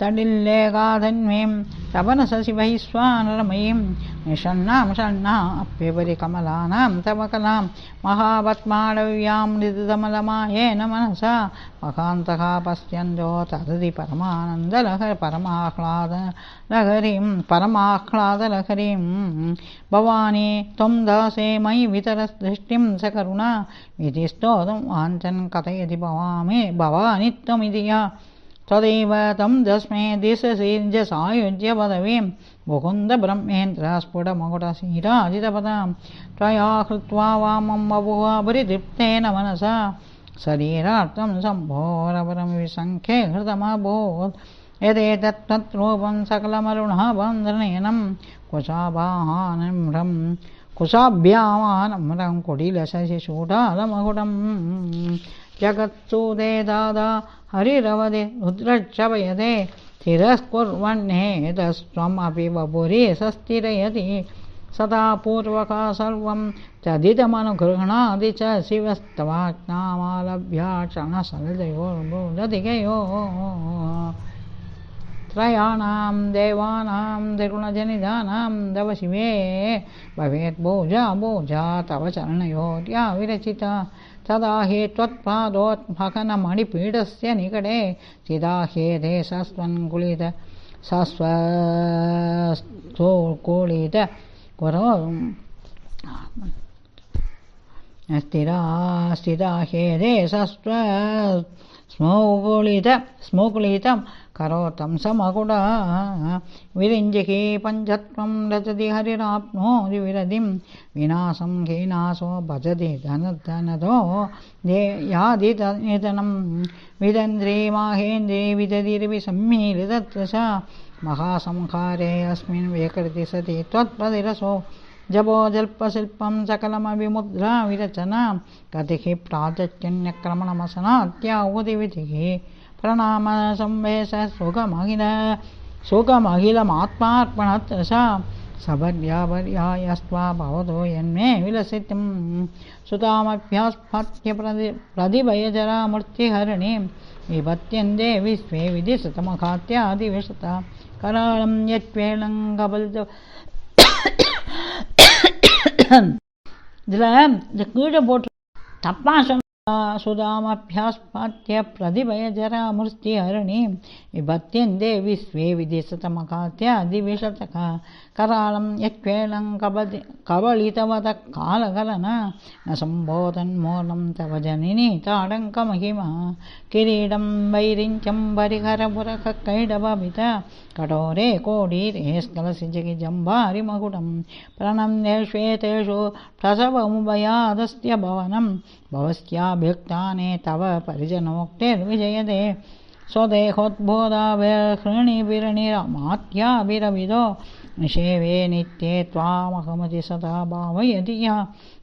तडिल्लेगाधन्वीं तपनशशिवैश्वानरमयीं निषण्णां षण्णा अप्युपरि कमलानां तव कलां महावत्माडव्यां मृदुतमलमायेन मनसा मकान्तः पश्यन्तो तदति परमानन्दलहरि परमाह्लादलहरीं परमाह्लादलहरीं भवानी त्वं दासे मयि वितरदृष्टिं स करुणा इति स्तोतं वाञ्छन् कथयति भवामि भवानि त्वमिति या तदेव तं दस्मे दिशसिञ्जसायुज्य पदवीं मुकुन्दब्रह्मेन्द्रस्फुटमकुटशीराजितपदां त्वया कृत्वा वामं बभुव परितृप्तेन मनसा शरीरार्थं सम्भोरपरं विसङ्ख्ये हृतमभूत् यदेतत्तत्रूपं सकलमरुणबन्धनयनं कुशाभाहानम्रं कुशाभ्यामानम्रं कुटिलशशिशूटालमकुटं जगत्सूदे दादा हरिरवदे रुद्रक्षपयते स्थिरस्कुर्वन्नेतस्त्वमपि वपुरे सस्थिरयति। सदा पूर्वका सर्वं तदिदमनुगृह्णादि च शिवस्तवाज्ञामालभ्या क्षणसलजयोर्बोधधिकयो त्रयाणां देवानां त्रिगुणजनिदानां तव शिवे भवेत् भोजा भोजा तव चरणयोर्या विरचिता तदा हि त्वत्पादोत्मकनमणिपीठस्य निकटे चिदा ह्येते सस्वन्कुलित सस्वस्तोकुलित कुरो स्थिरा स्थिता ह्येते सस्व स्मोकुलित स्मोकुलितं करोतं समकुटा विरिञ्जिके पञ्चत्वं रचति हरिराप्नोति विरधिं विनाशं हीनासो भजति धनधनदो यादितनिधनं विदन्द्रे माहेन्द्रे विदधिरपि सम्मीलितत्रशा महासंहारे अस्मिन् विकृति सति त्वत्प्रतिरसो जपोजल्पशिल्पं सकलमभिमुद्रा विरचनां। कतिः प्रातश्चन्यक्रमणमसनात्या उदिविधिः। प्रणामसंवेशसुखमहिल सुखमहिलमात्मार्पणत्र सा सभर्याभर्यायस्त्वा भवतो यन्मे विलसितिं सुतामभ्यास्फात्य प्रदि प्रतिभयजरामूर्तिहरिणीं विभत्यन्ते विश्वे विधिसतमखात्यादिविशता। करालं यत्वेलङ्गबल्ज இதில் இந்த கீழே போட்டு தப்பா சொன்னா சுதாமபியாஸ்பாத்திய பிரதிபய ஜராமிருத்தி அருணி விபத்தியன் தேவி ஸ்வே விதிசதமகாத்திய அதிவிஷதகா करालं कबदि कबलितवतः कालकलन। न सम्बोधन्मूलं तव जननी ताडङ्कमहिमा किरीटं वैरिञ्चं परिहरपुरकैडभवित कठोरे कोडीरे स्कलसिजगिजम्भारिमकुटं प्रणम्ये श्वेतेषु प्रसवमुभयादस्य भवनं भवस्याभ्युक्ताने तव परिजनोक्तिर्विजयते स्वदेहोद्बोधाभिर्हृणिभिरणिरमात्याभिरविदो निषेवे नित्ये त्वामहमति सदा भावयति या।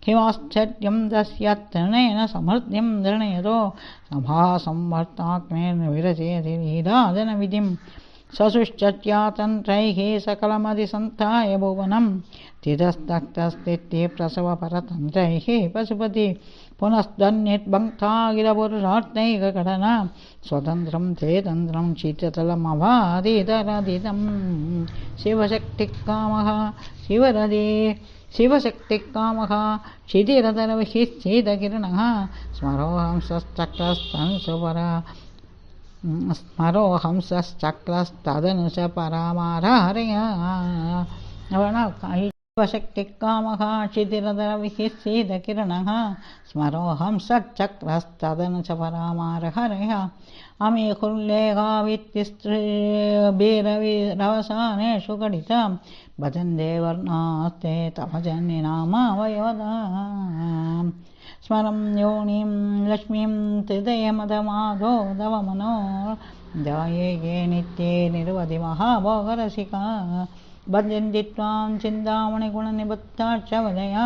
किमाश्चर्यं तस्य तृणेन समृद्धिं धृणयतो सभासंवर्तात्मेर्विरचयति लीलादनविधिं ससुश्चत्यातन्त्रैः सकलमधिसन्ताय तिरस्तक्तस्थित्ये प्रसवपरतं जैः पशुपति पुनस्तन्निर्बङ्कागिलपुरुषार्थैकघटना स्वतंत्र ते तन्त्रं शिवशक्ति काम शिवरदे शिवशक्ति काम शीतकिरणः स्मरोहंसश्चक्रस्तंसुपरा स्मरो हंसश्चक्रस्तदनु च शिवशक्तिकामः क्षितिरतरविशिश्चितकिरणः स्मरोऽहं सच्चक्रस्तदनु च परामारहरय। अमे कुल्लेखावित्तिस्त्रीभिरविरवसानेषु गणितं भजन्ते वर्णास्ते तव जन्यनामावयवदा स्मरं योनिं लक्ष्मीं त्रिदयमदमाधो तव मनो जाये नित्ये निरवधि महाभोगरसिका भजन्ति त्वां चिन्तामणिगुणनिबद्धा च वदया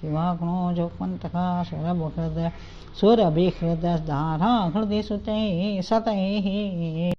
शिवाग्नो जोपन्तका सुरभृद सुरभिहृदधाराहृदि सुतैः सतैः